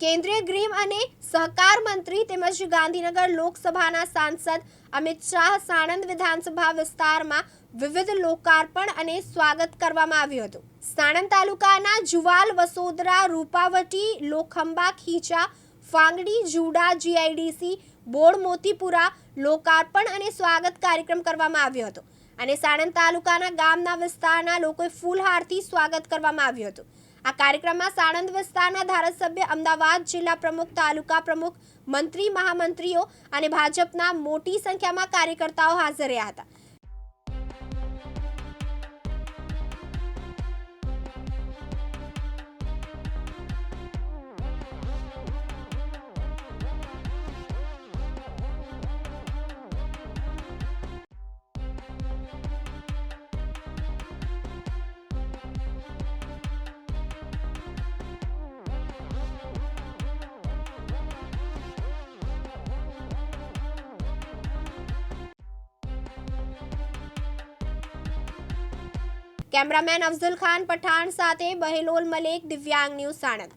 કેન્દ્રીય ગૃહ અને સહકાર મંત્રી તેમજ ગાંધીનગર લોકસભાના સાંસદ અમિત શાહ સાણંદ વિધાનસભા વિસ્તારમાં વિવિધ લોકાર્પણ અને સ્વાગત કરવામાં આવ્યું હતું. સાણંદ તાલુકાના જુવાલ વસોદરા, રૂપાવટી, લોખંબા, ખીચા, ફાંગડી, જુડા, જીઆઈડીસી બોડ મોતીપુરા લોકાર્પણ અને સ્વાગત કાર્યક્રમ કરવામાં આવ્યો હતો. અને સાણંદ તાલુકાના ગામના વિસ્તારના લોકોએ ફૂલહારથી સ્વાગત કરવામાં આવ્યું હતું. આ કાર્યક્રમમાં સાણંદ વિસ્તારના ધારાસભ્ય અમદાવાદ જિલ્લા પ્રમુખ, તાલુકા પ્રમુખ, મંત્રી, મહામંત્રીઓ અને ભાજપના મોટી સંખ્યામાં કાર્યકર્તાઓ હાજર રહ્યા હતા. કેમેરામેન અફઝલ ખાન પઠાણ સાથે બહેલોલ મલેક દિવ્યાંગ ન્યૂઝ સાણંદ.